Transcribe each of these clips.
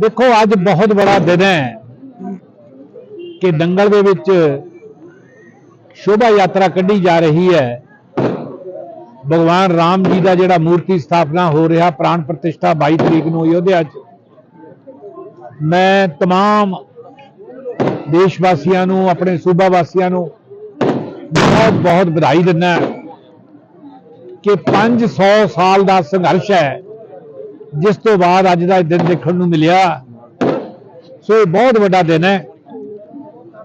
ਦੇਖੋ ਅੱਜ ਬਹੁਤ ਬੜਾ ਦਿਨ ਹੈ ਕਿ ਦੰਗਲ ਦੇ ਵਿੱਚ ਸ਼ੋਭਾ ਯਾਤਰਾ ਕੱਢੀ ਜਾ ਰਹੀ ਹੈ ਭਗਵਾਨ ਰਾਮ ਜੀ ਦਾ ਜਿਹੜਾ ਮੂਰਤੀ ਸਥਾਪਨਾ ਹੋ ਰਿਹਾ ਪ੍ਰਾਣ ਪ੍ਰਤਿਸ਼ਠਾ 22 ਤਰੀਕ ਨੂੰ ਅਯੋਧਿਆ 'ਚ ਮੈਂ तमाम ਦੇਸ਼ ਵਾਸੀਆਂ ਨੂੰ ਆਪਣੇ ਸੂਬਾ ਵਾਸੀਆਂ ਨੂੰ ਬਹੁਤ ਬਹੁਤ ਵਧਾਈ ਦਿੰਦਾ ਕਿ 500 ਸਾਲ ਦਾ ਸੰਘਰਸ਼ ਹੈ ਜਿਸ ਤੋਂ ਬਾਅਦ ਅੱਜ ਦਾ ਇਹ ਦਿਨ ਦੇਖਣ ਨੂੰ ਮਿਲਿਆ। ਸੋ ਇਹ ਬਹੁਤ ਵੱਡਾ ਦਿਨ ਹੈ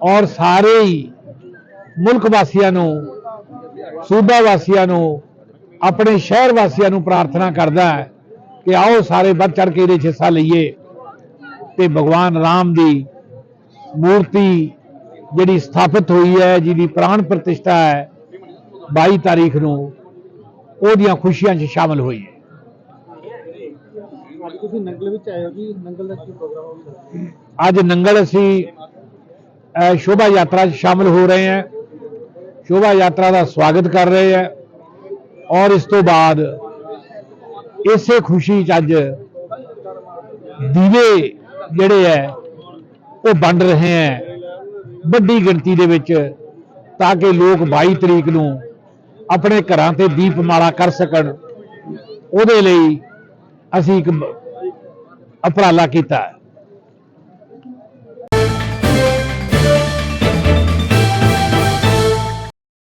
ਔਰ ਸਾਰੇ ਹੀ ਮੁਲਕ ਵਾਸੀਆਂ ਨੂੰ, ਸੂਬਾ ਵਾਸੀਆਂ ਨੂੰ, ਆਪਣੇ ਸ਼ਹਿਰ ਵਾਸੀਆਂ ਨੂੰ ਪ੍ਰਾਰਥਨਾ ਕਰਦਾ ਹੈ ਕਿ ਆਓ ਸਾਰੇ ਵੱਧ ਚੜ ਕੇ ਇਹਦੇ 'ਚ ਹਿੱਸਾ ਲਈਏ ਤੇ ਭਗਵਾਨ ਰਾਮ ਦੀ ਮੂਰਤੀ ਜਿਹੜੀ ਸਥਾਪਿਤ ਹੋਈ ਹੈ, ਜਿਹਦੀ ਪ੍ਰਾਣ ਪ੍ਰਤਿਸ਼ਠਾ ਹੈ 22 ਤਾਰੀਖ ਨੂੰ, ਉਹਦੀਆਂ ਖੁਸ਼ੀਆਂ 'ਚ ਸ਼ਾਮਲ ਹੋਈਏ। ਅੱਜ ਤੁਸੀਂ ਨੰਗਲ ਵਿੱਚ ਆਏ ਹੋ ਜੀ, ਨੰਗਲ ਦਾ ਕੀ ਪ੍ਰੋਗਰਾਮ ਹੋਊਗਾ ਅੱਜ ਨੰਗਲ ਅਸੀਂ ਸ਼ੋਭਾ ਯਾਤਰਾ 'ਚ ਸ਼ਾਮਲ ਹੋ ਰਹੇ ਹਾਂ। ਸ਼ੋਭਾ ਯਾਤਰਾ ਦਾ ਸਵਾਗਤ ਕਰ ਰਹੇ ਹਾਂ। ਔਰ ਇਸ ਤੋਂ ਬਾਅਦ ਇਸੇ ਖੁਸ਼ੀ 'ਚ ਅੱਜ ਦੀਵੇ ਜਿਹੜੇ ਹੈ, ਉਹ ਵੰਡ ਰਹੇ ਹੈ। ਵੱਡੀ ਗਿਣਤੀ ਦੇ ਵਿੱਚ ਤਾਂ ਕਿ ਲੋਕ 22 ਤਰੀਕ ਨੂੰ ਆਪਣੇ ਘਰਾਂ ਤੇ ਦੀਪਮਾਲਾ ਕਰ ਸਕਣ। ਉਹਦੇ ਲਈ ਅਸੀਂ ਇੱਕ ਉਪਰਾਲਾ ਕੀਤਾ।